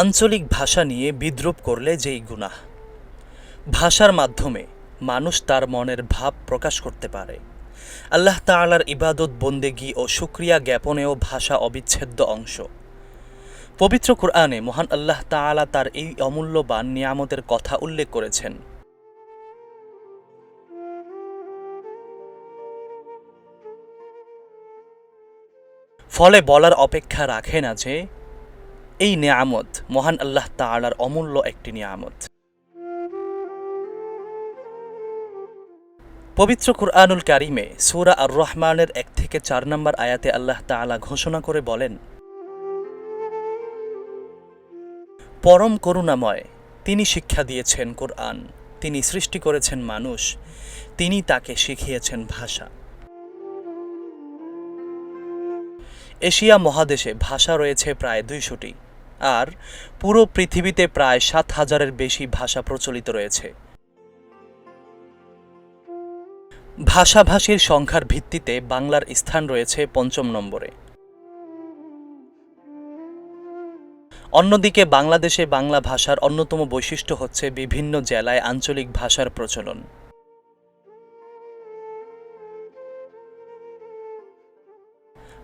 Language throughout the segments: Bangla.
আঞ্চলিক ভাষা নিয়ে বিদ্রুপ করলে যেই গুনাহ। ভাষার মাধ্যমে মানুষ তার মনের ভাব প্রকাশ করতে পারে। আল্লাহ তাআলার ইবাদত, বন্দেগী ও শুক্রিয়া জ্ঞাপনেও ভাষা অবিচ্ছেদ্য অংশ। পবিত্র কোরআনে মহান আল্লাহ তাআলা তার এই অমূল্যবান নিয়ামতের কথা উল্লেখ করেছেন। ফলে বলার অপেক্ষা রাখে না যে এই নিয়ামত মহান আল্লাহ তাআলার অমূল্য একটি নিয়ামত। পবিত্র কুরআনুল কারিমে সূরা আর রহমানের এক থেকে চার নম্বর আয়াতে আল্লাহ তাআলা ঘোষণা করে বলেন, পরম করুণাময়, তিনি শিক্ষা দিয়েছেন কোরআন, তিনি সৃষ্টি করেছেন মানুষ, তিনি তাকে শিখিয়েছেন ভাষা। এশিয়া মহাদেশে ভাষা রয়েছে প্রায় দুইশোটি। আর পুরো পৃথিবীতে প্রায় সাত হাজারের বেশি ভাষা প্রচলিত রয়েছে। ভাষাভাষীর সংখ্যার ভিত্তিতে বাংলার স্থান রয়েছে পঞ্চম নম্বরে। অন্যদিকে বাংলাদেশে বাংলা ভাষার অন্যতম বৈশিষ্ট্য হচ্ছে বিভিন্ন জেলায় আঞ্চলিক ভাষার প্রচলন।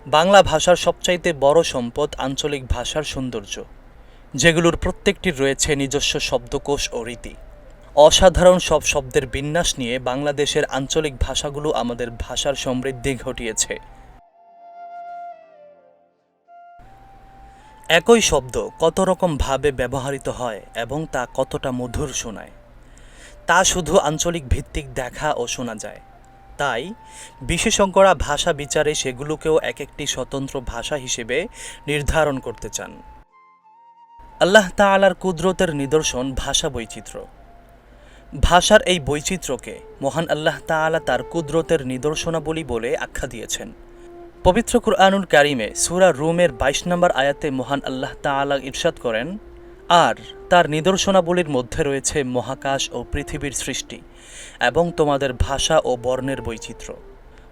বাংলা ভাষার সবচাইতে বড় সম্পদ আঞ্চলিক ভাষার সৌন্দর্য, যেগুলোর প্রত্যেকটির রয়েছে নিজস্ব শব্দকোষ ও রীতি। অসাধারণ সব শব্দের বিন্যাস নিয়ে বাংলাদেশের আঞ্চলিক ভাষাগুলো আমাদের ভাষার সমৃদ্ধি ঘটিয়েছে। একই শব্দ কত রকম ভাবে ব্যবহৃত হয় এবং তা কতটা মধুর শোনায়, তা শুধু আঞ্চলিক ভিত্তিক দেখা ও শোনা যায়। তাই বিশেষজ্ঞরা ভাষা বিচারে সেগুলোকেও এক একটি স্বতন্ত্র ভাষা হিসেবে নির্ধারণ করতে চান। আল্লাহ তাআলার কুদরতের নিদর্শন ভাষা বৈচিত্র্য। ভাষার এই বৈচিত্র্যকে মহান আল্লাহ তাআলা তার কুদরতের নিদর্শনাবলী বলে আখ্যা দিয়েছেন। পবিত্র কুরআনুল কারিমে সুরা রুমের বাইশ নম্বর আয়াতে মহান আল্লাহ তাআলা ইরশাদ করেন আর তার নিদর্শনাবলীর মধ্যে রয়েছে মহাকাশ ও পৃথিবীর সৃষ্টি এবং তোমাদের ভাষা ও বর্ণের বৈচিত্র্য।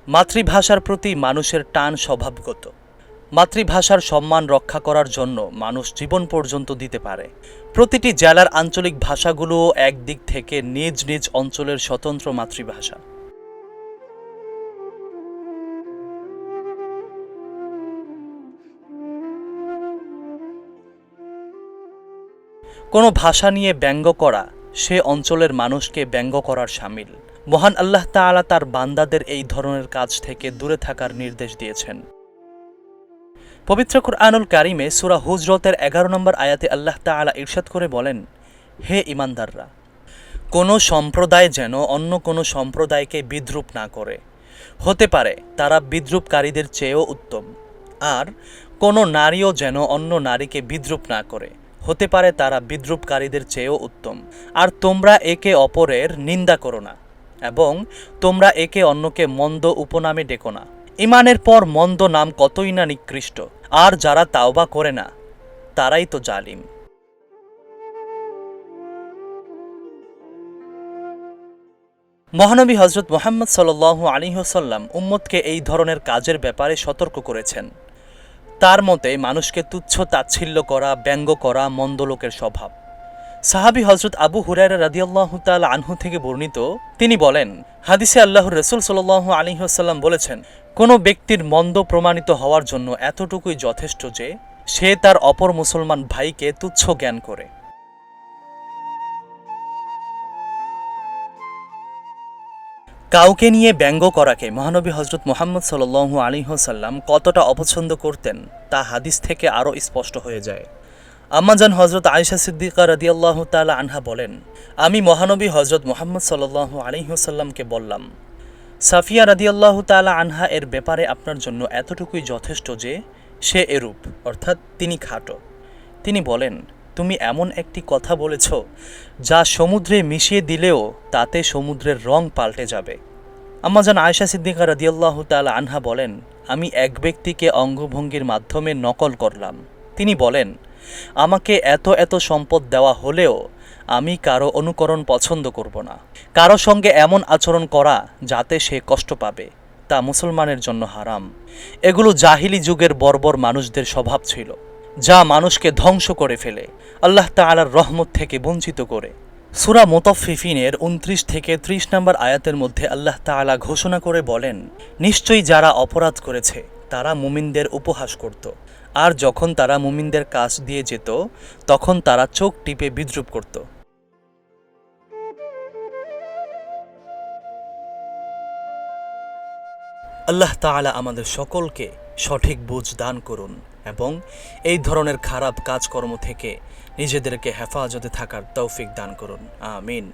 মাতৃভাষার প্রতি মানুষের টান স্বভাবগত। মাতৃভাষার সম্মান রক্ষা করার জন্য মানুষ জীবন পর্যন্ত দিতে পারে। প্রতিটি জেলার আঞ্চলিক ভাষাগুলোও একদিক থেকে নিজ নিজ অঞ্চলের স্বতন্ত্র মাতৃভাষা। কোনো ভাষা নিয়ে ব্যঙ্গ করা সে অঞ্চলের মানুষকে ব্যঙ্গ করার সামিল। মহান আল্লাহ তাআলা তার বান্দাদের এই ধরনের কাজ থেকে দূরে থাকার নির্দেশ দিয়েছেন। পবিত্র কুরআনুল কারিমে সূরা হুজরতের এগারো নম্বর আয়াতে আল্লাহ তাআলা ইরশাদ করে বলেন, হে ইমানদাররা, কোনো সম্প্রদায় যেন অন্য কোনো সম্প্রদায়কে বিদ্রুপ না করে। হতে পারে তারা বিদ্রুপকারীদের চেয়েও উত্তম, আর কোনো নারীও যেন অন্য নারীকে বিদ্রুপ না করে। হতে পারে তারা বিদ্রুপকারীদের চেয়েও উত্তম। আর তোমরা একে অপরের নিন্দা করো না, এবং তোমরা একে অন্যকে মন্দ উপনামে ডেকো না। ইমানের পর মন্দ নাম কতই না নিকৃষ্ট, আর যারা তাওবা করে না, তারাই তো জালিম। মহানবী হজরত মোহাম্মদ সাল আলী হোসাল্লাম উম্মতকে এই ধরনের কাজের ব্যাপারে সতর্ক করেছেন। তার মতে মানুষকে তুচ্ছ তাচ্ছিল্য করা, ব্যঙ্গ করা মন্দলোকের স্বভাব। সাহাবি হজরত আবু হুরায়রা রাদিয়াল্লাহ তাল আনহু থেকে বর্ণিত, তিনি বলেন, হাদিসে আল্লাহ রসুল সাল আলিহাসাল্লাম বলেছেন, কোনো ব্যক্তির মন্দ প্রমাণিত হওয়ার জন্য এতটুকুই যথেষ্ট যে সে তার অপর মুসলমান ভাইকে তুচ্ছ জ্ঞান করে। কাউকে নিয়ে ব্যঙ্গ করাকে মহানবী হজরত মোহাম্মদ সাল্লু আলী হোসাল্লাম কতটা অপছন্দ করতেন, তা হাদিস থেকে আরও স্পষ্ট হয়ে যায়। আম্মাজান হজরত আয়েশা সিদ্দিকা রদিয়াল্লাহ তালা আনহা বলেন, আমি মহানবী হজরত মোহাম্মদ সাল্লাহ আলী হোসাল্লামকে বললাম, সাফিয়া রদিয়াল্লাহ তালা আনহা এর ব্যাপারে আপনার জন্য এতটুকুই যথেষ্ট যে, সে এরূপ, অর্থাৎ তিনি খাটো। তিনি বলেন তুমি এমন একটি কথা বলেছ, যা সমুদ্রে মিশিয়ে দিলেও তাতে সমুদ্রের রং পাল্টে যাবে। আমাজান আয়সা সিদ্দিকা রাদিয়াল্লাহ তালা আনহা বলেন, আমি এক ব্যক্তিকে অঙ্গভঙ্গির মাধ্যমে নকল করলাম। তিনি বলেন, আমাকে এত এত সম্পদ দেওয়া হলেও আমি কারও অনুকরণ পছন্দ করব না। কারও সঙ্গে এমন আচরণ করা যাতে সে কষ্ট পাবে, তা মুসলমানের জন্য হারাম। এগুলো জাহিলি যুগের বর্বর মানুষদের স্বভাব ছিল। যা মানুষকে ধ্বংস করে ফেলে, আল্লাহ তাআলার রহমত থেকে বঞ্চিত করে। সুরা মোতাফিফিনের উনত্রিশ থেকে ত্রিশ নম্বর আয়াতের মধ্যে আল্লাহ তাআলা ঘোষণা করে বলেন, নিশ্চয়ই যারা অপরাধ করেছে, তারা মুমিনদের উপহাস করত। আর যখন তারা মুমিনদের কাছ দিয়ে যেত, তখন তারা চোখ টিপে বিদ্রুপ করত। আল্লাহ তাআলা আমাদের সকলকে সঠিক বুঝ দান করুন। এবং এই ধরনের খারাপ কাজকর্ম থেকে নিজেদেরকে হেফাজতে থাকার তৌফিক দান করুন। আমিন।